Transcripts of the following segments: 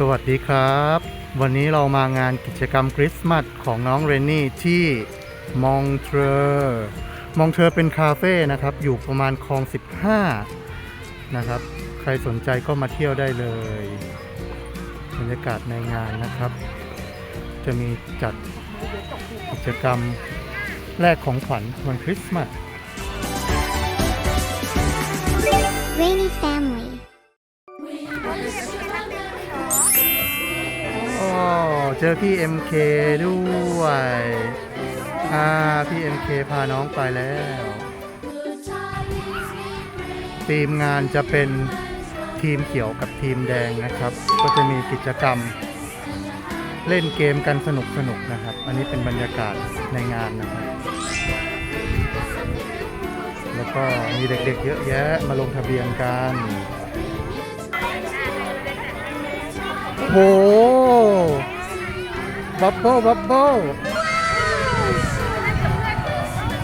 สวัสดีครับ วันนี้เรามางานกิจกรรมคริสต์มาสของน้องเรนนี่ที่มองเทรมองเทรเป็นคาเฟ่นะครับ อยู่ประมาณคลอง 15 นะครับ ใครสนใจก็มาเที่ยวได้เลยบรรยากาศในงานนะครับ จะมีจัดกิจกรรมแลกของขวัญวันคริสต์มาส Rainy Family. จอพี่ MK ด้วยอ่าพี่ MK พาน้องไปแล้วทีมงานจะเป็นทีมเขียวกับทีมแดงนะครับ ก็จะมีกิจกรรม เล่นเกมกันสนุกสนุกนะครับ อันนี้เป็นบรรยากาศในงานนะครับ แล้วก็มีเด็กๆเยอะแยะมาลงทะเบียนกันโห บับเบิ้ลบับเบิ้ล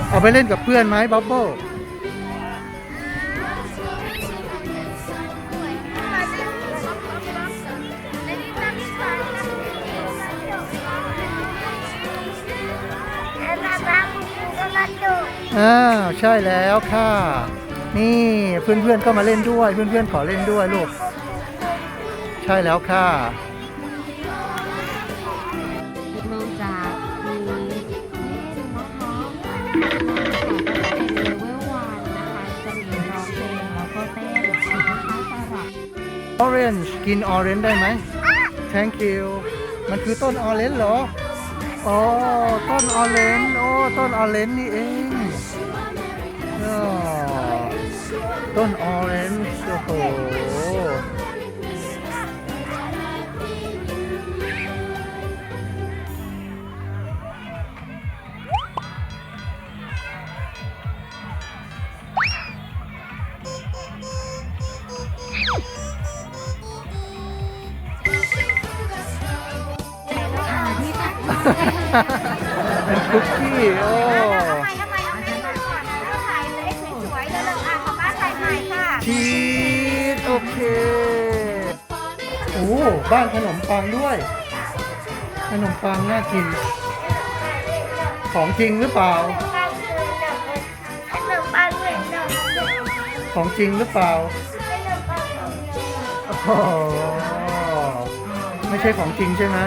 เอาไปเล่นกับเพื่อนไหมบับเบิ้ลอ้าวใช่แล้วค่ะ นี่เพื่อนๆก็มาเล่นด้วย เพื่อนๆขอเล่นด้วยลูก ใช่แล้วค่ะ ออเรนจ์กินออเรนจ์ได้ไหม thank you มันคือต้นออเรนจ์เหรออ๋อต้นออเรนจ์โอ้ต้นออเรนจ์นี่เองต้นออเรนจ์โอ้ นถ่ายใหม่ค่ะชีสโอเค โอ้บ้านขนมปังด้วย ขนมปังน่ากิน ของจริงหรือเปล่าขนมปังเหมือนขนมของจริงหรือเปล่าโอ้ไม่ใช่ของจริงใช่ไหม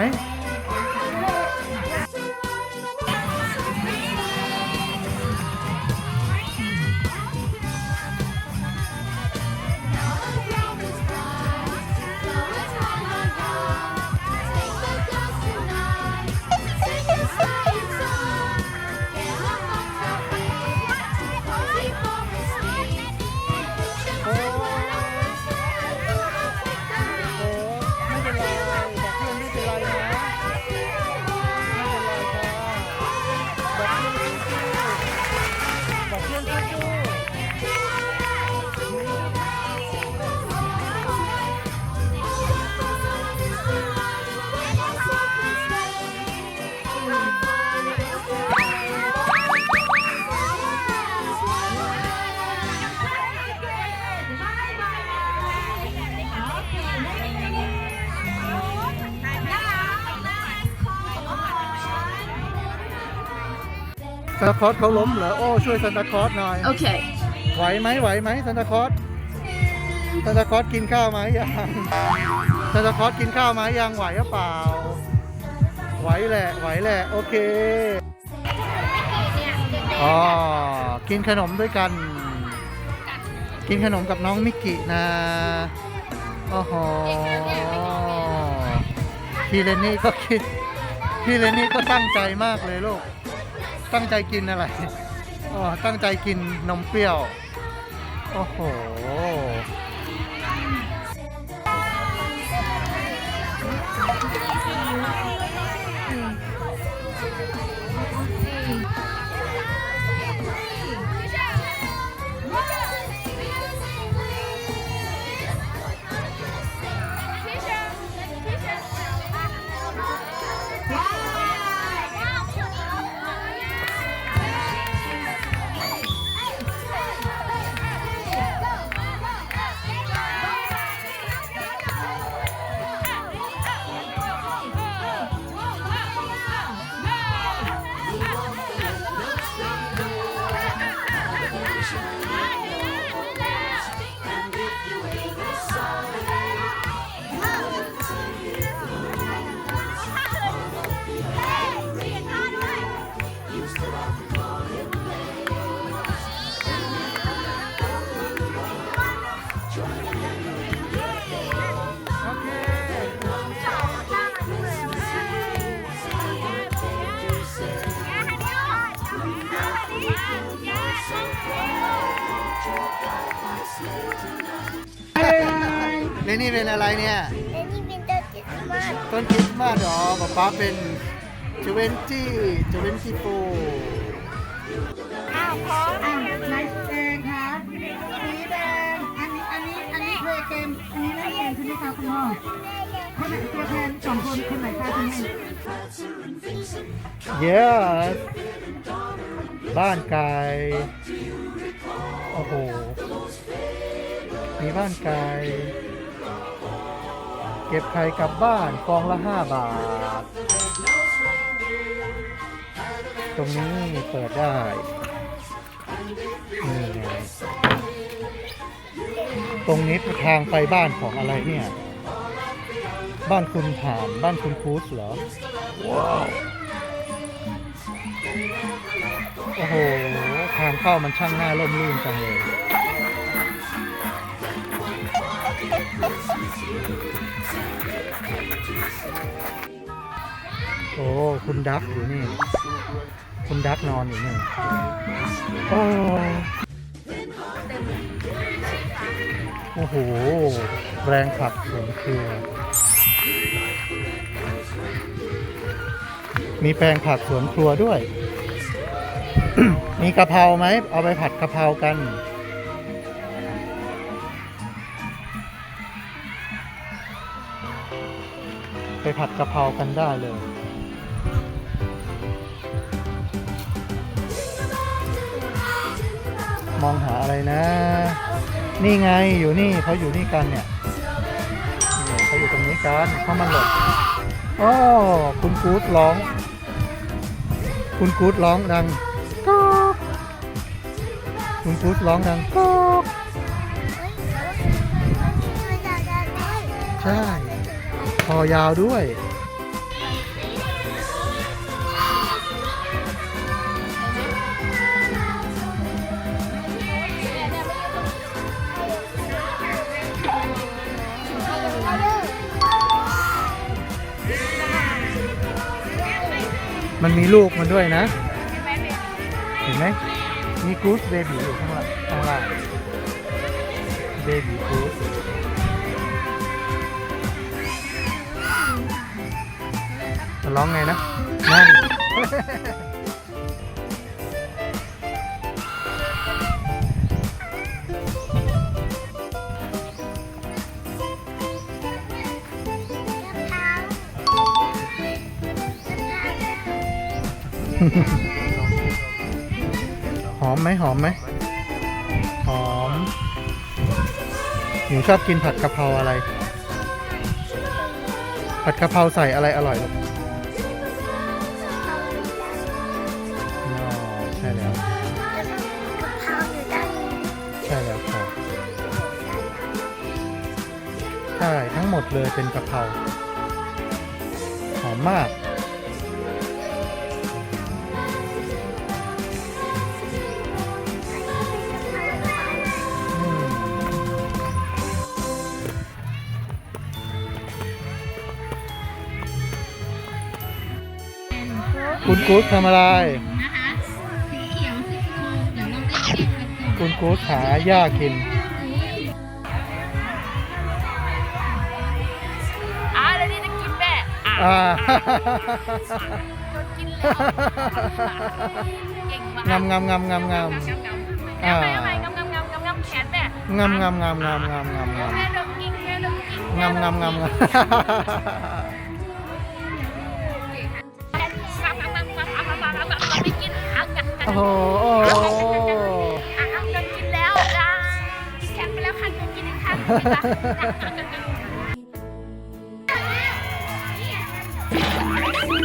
านตาคลอสเขาล้มเหรอโอ้ช่วยซานตาคลอสหน่อย Okay ไหวไหมไหวไหมซานตาคลอสซานตาคลอสกินข้าวไหมยังซานตาคลอสกินข้าวไหมยังไหวหรือเปล่า ไหวแหละไหวแหละโอเคอ๋อกินขนมด้วยกัน กินขนมกับน้องมิกกินะโอ้โหพี่เรนนี่ก็คิดพี่เรนนี่ก็ตั้งใจมากเลยลูก ตั้งใจกินอะไร อ๋อ ตั้งใจกินนมเปรี้ยว โอ้โห นี่เป็นอะไรเนี่ย และนี่เป็นต้นคริสต์มาสต้นคริสต์มาสเหรอป๊าป๊าเป็นเจเวนจี้เจเวนจี้โฟอ้าวพร้อมอะไหนสีแดงคะสีแดง อันนี้ อันนี้ อันนี้เพลย์เกม อันนี้เล่นเกมใช่ไหมคะคุณพ่อคนไหนตัวแทนสองคนคนไหนคะคุณแม่เยสบ้านไก่โอ้โหมีบ้านไก่เก็บไข่กลับบ้านฟองละห้าบาท ตรงนี้เปิดได้ นี่ไง ตรงนี้ทางไปบ้านของอะไรเนี่ย บ้านคุณผ่านบ้านคุณคูสเหรอ ว้าว โอ้โห ทางเข้ามันช่างน่าร่มรื่นจังเลย โอ้คุณดักอยู่นี่ คุณดักนอนอยู่นี่โอ้โอ้โห แรงผักสวนเครือมีแปลงผักสวนครัวด้วย มีกะเพราไหม เอาไปผัดกะเพรากัน ไปผัดกะเพรากันได้เลย มองหาอะไรนะ นี่ไงอยู่นี่เขาอยู่นี่กันเนี่ยเขาอยู่ตรงนี้กันเขามาหลบโอ้คุณกู๊ดร้อง คุณกู๊ดร้องดังก๊อกคุณกู๊ดร้องดังก๊อกเฮ้ยมันจะได้ด้วยใช่ คอยาวด้วย มันมีลูกมันด้วยนะ เห็นไหมมีกู๊ดเบบีอยู่ข้างล่างข้างล่างเบบีกู๊ด ร้องไงนะนั่งหอมไหมหอมไหมหอมหนูชอบกินผัดกะเพราอะไร ผัดกะเพราใส่อะไรอร่อยลูก หมดเลยเป็นกะเพราหอมมากอืมคุณกู๊ดทำอะไร นะคะสีเขียวสีชมพูเดี๋ยวเราเล่นเกมกันก่อน คุณกู๊ดหาหญ้ากิน อะอ่าโดนกินแล้วเก่งมากงามงามงามงามงาม งามงามอ่าแม่ทำไมงามงามงามงามงามแขนแม่งามงามงามงามงามงามงามแม่เดินกินแม่เดินกินงามงามงามงามงามงามงามงามงามงามไม่กินอะงามงามโอ้โหโอ้โหอะเดินกินแล้วอะกินแขนไปแล้วคันเดินกินอีกคันกิน Thank you.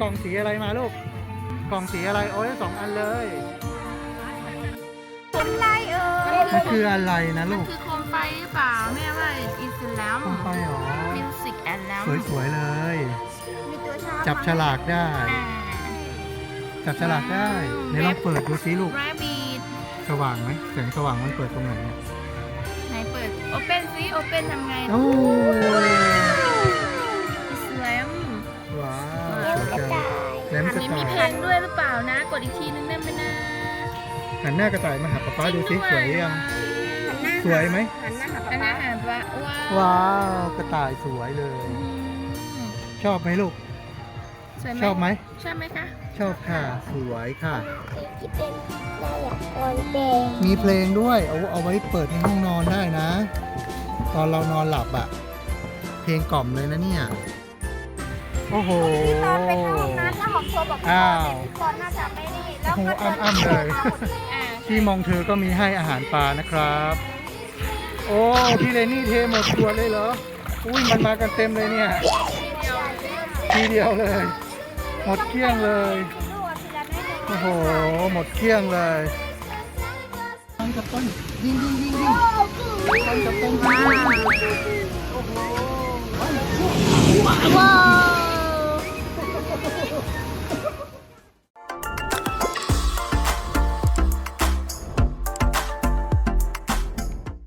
กล่องสีอะไรมาลูก กล่องสีอะไร โอ้ยสองอันเลยเป็นไรเอ่ยมันคืออะไรนะลูก คือโคมไฟหรือเปล่าแม่ว่าอินสแลมโคมไฟเหรอมิวสิกแอนแลมสวยๆเลย มีตัวชาจับฉลากได้ จับฉลากได้ไหนลองเปิดดูซิลูกแรบีดสว่างไหมแสงสว่างมันเปิดตรงไหนเนี่ยไหนเปิด โอเปนซิโอเปนทำไงโอ้ยอิ มกระนี่ต่ามียพันด้วยหรือเปล่านะ กดอีกทีนึงได้ไหมนะหันหน้ากระต่ายมาหาป๊าป๊าดูสิสวยหรือยัง สวยไหม หันหน้าหาอันป๊านั้นอ่านว่าว้าวว้าวกระต่ายสวยเลย อืมชอบไหมลูก สวยไหมชอบไหม ชอบไหมคะ ชอบค่ะ สวยค่ะ ที่เป็นได้อยากโอนเป็นมีเพลงด้วย เอาเอาไว้เปิดในห้องนอนได้นะ ตอนเรานอนหลับอะเพลงกล่อมเลยนะเนี่ย โอ้โห ที่ตอนไปเข้าห้องน้ำแล้วของโชว์บอกอ้าวก่อนน่าจะไม่นี่แล้วก็โอ้โหอ้ำๆเลย อ่าที่มองเธอก็มีให้อาหารปลานะครับ โอ้พี่เรนนี่เทหมดตัวเลยเหรอ อุ้ยมันมากันเต็มเลยเนี่ย ทีเดียวเลย หมดเกลี้ยงเลยโอ้โห หมดเกลี้ยงเลยต้นกับต้นยิงยิงยิงยิงต้นกับต้นยิงว้าว